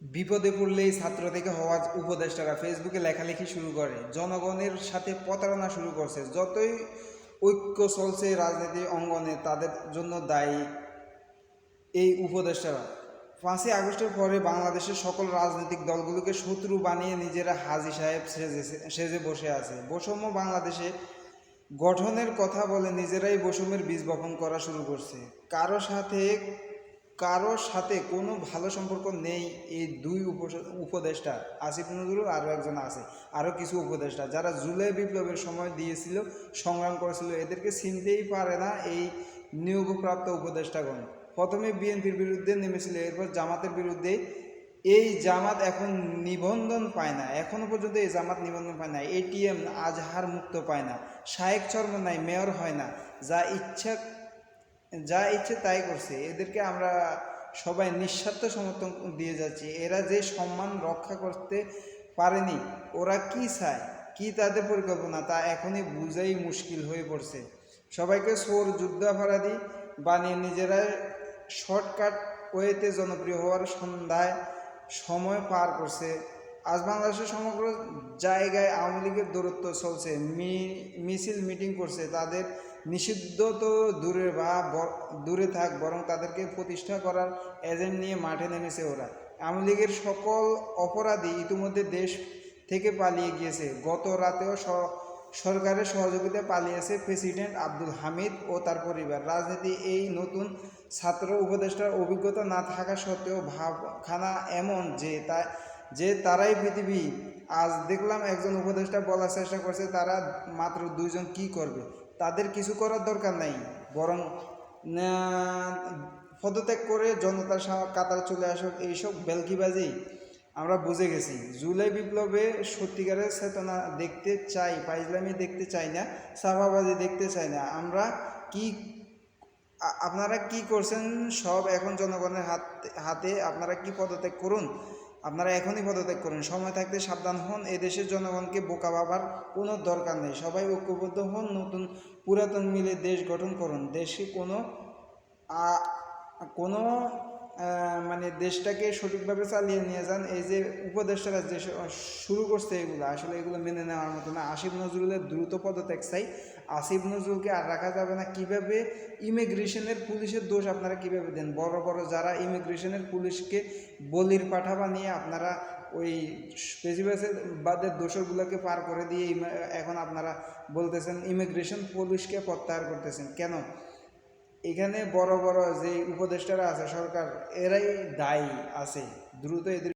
বিপদে পড়লেই ছাত্র থেকে হওয়া উপদেষ্টারা ফেসবুকে লেখালেখি শুরু করে। জনগণের সাথে প্রতারণা শুরু করছে। যতই ঐক্য চলছে রাজনীতি অঙ্গনে, তাদের জন্য দায়ী এই উপদেষ্টারা। পাঁচই আগস্টের পরে বাংলাদেশের সকল রাজনৈতিক দলগুলোকে শত্রু বানিয়ে নিজেরা হাজি সাহেব সেজে সেজে বসে আছে। বৈষম্য বাংলাদেশে গঠনের কথা বলে নিজেরাই বৈষম্যের বীজ বপন করা শুরু করছে। কারও সাথে কারোর সাথে কোনো ভালো সম্পর্ক নেই এই দুই উপ- উপদেষ্টা, আসিফ নজরুল আরও একজন আছে, আরও কিছু উপদেষ্টা যারা জুলাই বিপ্লবের সময় দিয়েছিল, সংগ্রাম করেছিল, এদেরকে চিনতেই পারে না এই নিয়োগপ্রাপ্ত উপদেষ্টাগণ। প্রথমে বিএনপির বিরুদ্ধে নেমেছিল, এরপর জামাতের বিরুদ্ধে। এই জামাত এখন নিবন্ধন পায় না এখনও পর্যন্ত এই জামাত নিবন্ধন পায় না এটিএম আজহার মুক্ত পায় না, শায়েক চর্ম নাই মেয়র হয় না, যা ইচ্ছা যা ইচ্ছে তাই করছে। এদেরকে আমরা সবাই নিঃস্বার্থ সমর্থন দিয়ে যাচ্ছি। এরা যে সম্মান রক্ষা করতে পারেনি, ওরা কি চায়? কি তাদের পরিকল্পনা? তা এখনই বুঝাই মুশকিল হয়ে পড়ছে। সবাইকে সোর, যুদ্ধাপরাধী বানিয়ে নিজেরা শর্টকাট ওয়েতে জনপ্রিয় হওয়ার সন্ধ্যায় সময় পার করছে। আজ বাংলাদেশের সমগ্র জায়গায় আওয়ামী লীগের দূরত্ব চলছে। মি- মিছিল মিটিং করছে। তাদের নিষিদ্ধ তো দূরে বা দূরে থাক, বরং তাদেরকে প্রতিষ্ঠা করার এজেন্ট নিয়ে মাঠে নেমেছে ওরা। আওয়ামী লীগের সকল অপরাধী ইতিমধ্যে দেশ থেকে পালিয়ে গিয়েছে। গত রাতেও সরকারের সহযোগিতায় পালিয়েছে প্রেসিডেন্ট আব্দুল হামিদ ও তার পরিবার। রাজনীতি এই নতুন ছাত্র উপদেষ্টার অভিজ্ঞতা না থাকা সত্ত্বেও ভাবখানা এমন যে তা, যে তারাই পৃথিবী। আজ দেখলাম একজন উপদেষ্টা বলার চেষ্টা করছে, তারা মাত্র দুইজন কি করবে? তাদের কিছু করার দরকার নাই, বরং পদত্যাগ করে জনতার কাতার চলে আসুক, এইসব বেলকিবাজি আমরা বুঝে গেছি। জুলাই বিপ্লবে সত্যিকারের চেতনা দেখতে চাই পাইজলামি দেখতে চাই না, সাফাবাজি দেখতে চাই না। আমরা কি আপনারা কি করছেন সব এখন জনগণের হাত, হাতে আপনারা কি পদত্যাগ করুন? আপনারা এখনই পদত্যাগ করেন। সময় থাকতে সাবধান হন। এদেশের জনগণকে বোকা ভাবার কোনো দরকার নেই। সবাই ঐক্যবদ্ধ হন, নতুন পুরাতন মিলে দেশ গঠন করুন। দেশে কোনো কোনো মানে দেশটাকে সঠিকভাবে চালিয়ে নিয়ে যান। এই যে উপদেষ্টারা যে শুরু করছে এগুলো, আসলে এগুলো মেনে নেওয়ার মতো না। আসিফ নজরুলের দ্রুত পদত্যাগ চাই। আসিফ নজরুলকে আর রাখা যাবে না। কীভাবে ইমিগ্রেশনের পুলিশের দোষ আপনারা কীভাবে দেন? বড় বড় যারা ইমিগ্রেশনের পুলিশকে বলির পাঠা বানিয়ে আপনারা ওই পেশিবাসের বাদের দোষরগুলোকে পার করে দিয়ে এখন আপনারা বলতেছেন, ইমিগ্রেশন পুলিশকে প্রত্যাহার করতেছেন। কেন? এখানে বড় বড় যে উপদেষ্টারা আছে সরকার এরাই দায়ী আছে। দ্রুত এদের